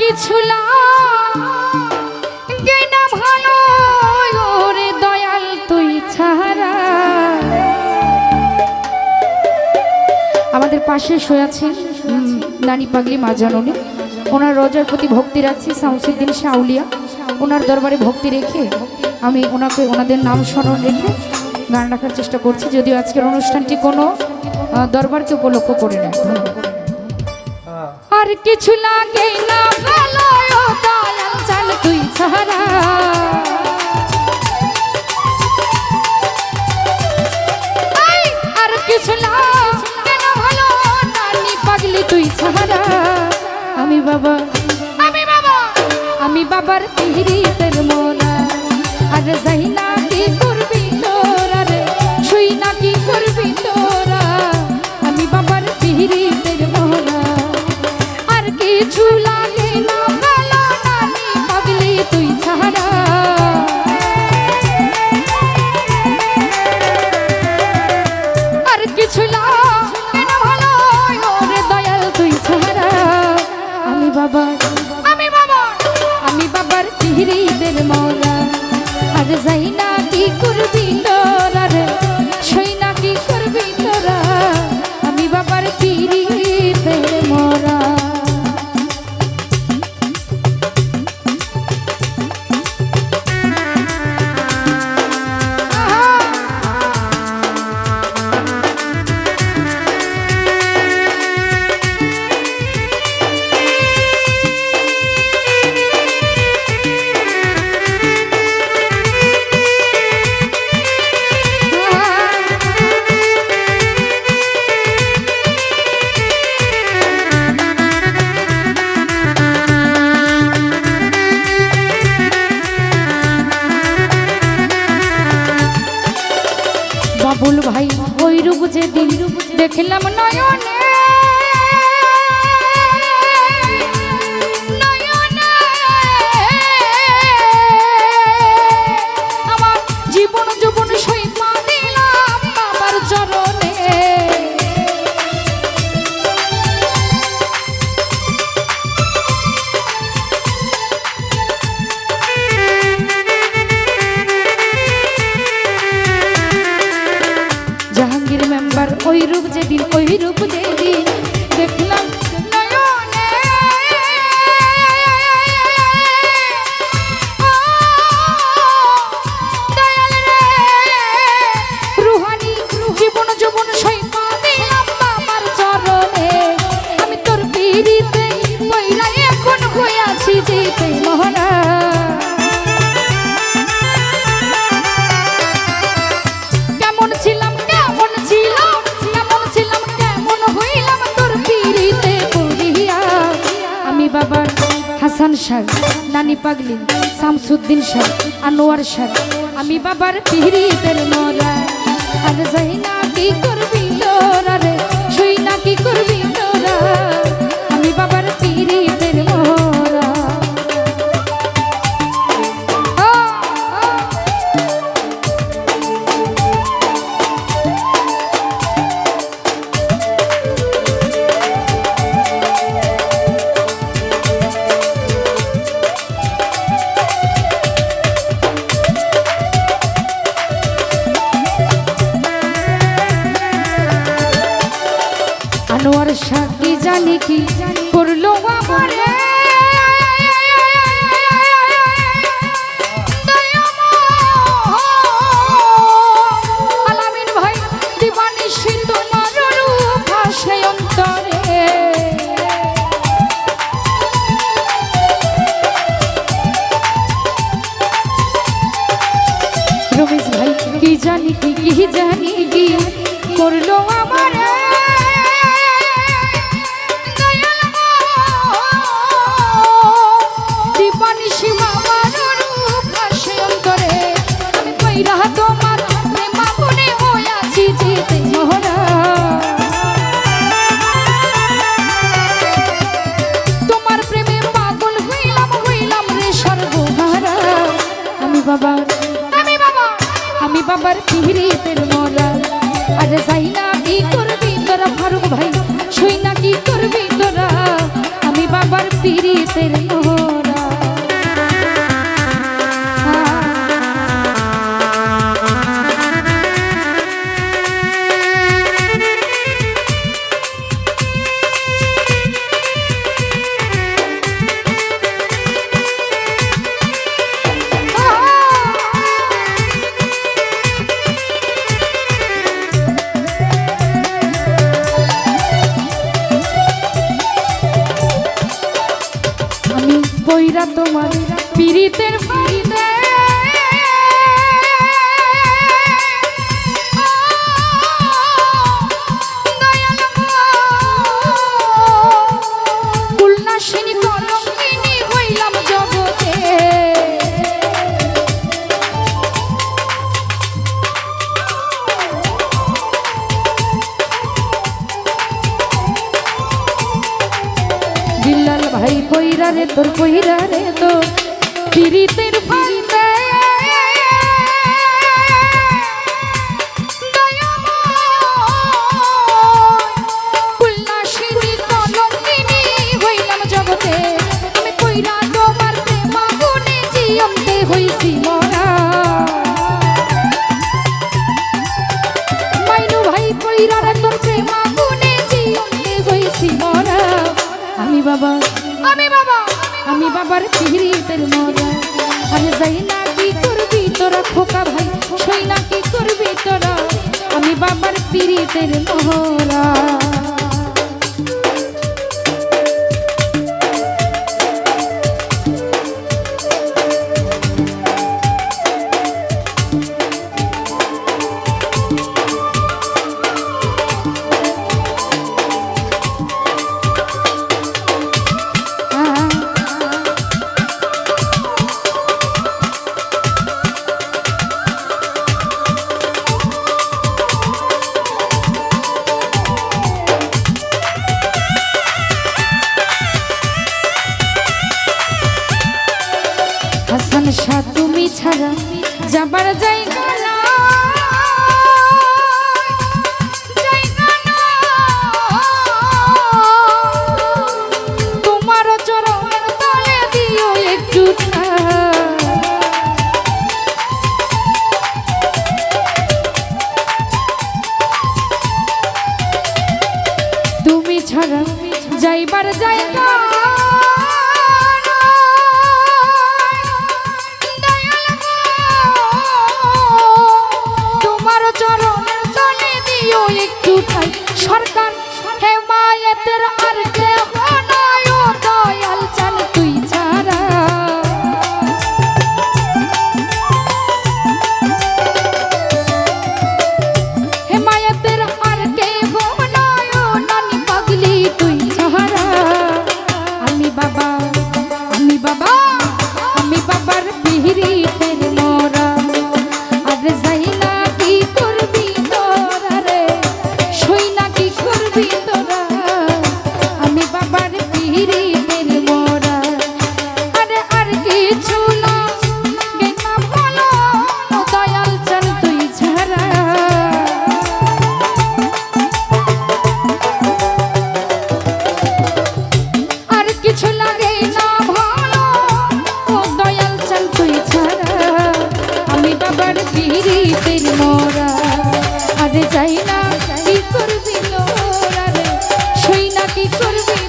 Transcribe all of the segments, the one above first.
কিছু না। ভালো দয়াল তুই ছাড়া। আমাদের পাশে শুয়ে নানি পাগলি মা জননী। ওনার রোজার প্রতি ভক্তি রাখছি শামসুদ্দিন শাউলিয়া। ওনার দরবারে ভক্তি রেখে আমি ওনাকে ওনাদের নাম স্মরণ রেখে গান রাখার চেষ্টা করছি। যদিও আজকের অনুষ্ঠানটি কোনো দরবারকে উপলক্ষ করে নেয়। আর কিছু লাগে না ভালো দয়াল চাল তুই ছাড়া। দেখলাম নয়নে নয়নে। ওই রূপ যেদিন ওই রূপ যেদিন। হাসান শাহ নানি পাগলি, শামসুদ্দিন শাহ আনোয়ার শাহ আমি বাবার পিহরি আর যাই না কি করবি তোরা রে, শুই না কি করবি তোরা জানি কি জানি কি করল আমার? फिर বইরা তোমার পীড়িতের ফাঁদে তোর বই আমি বাবার পিহিরিতের মরা আমি যাই না কি করবি তোরা খোকা ভাই? সই না কি করবি তোরা? আমি বাবার পিরিতের মহরা আশা তুমি ছাড়া যাবার যায়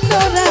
তোরা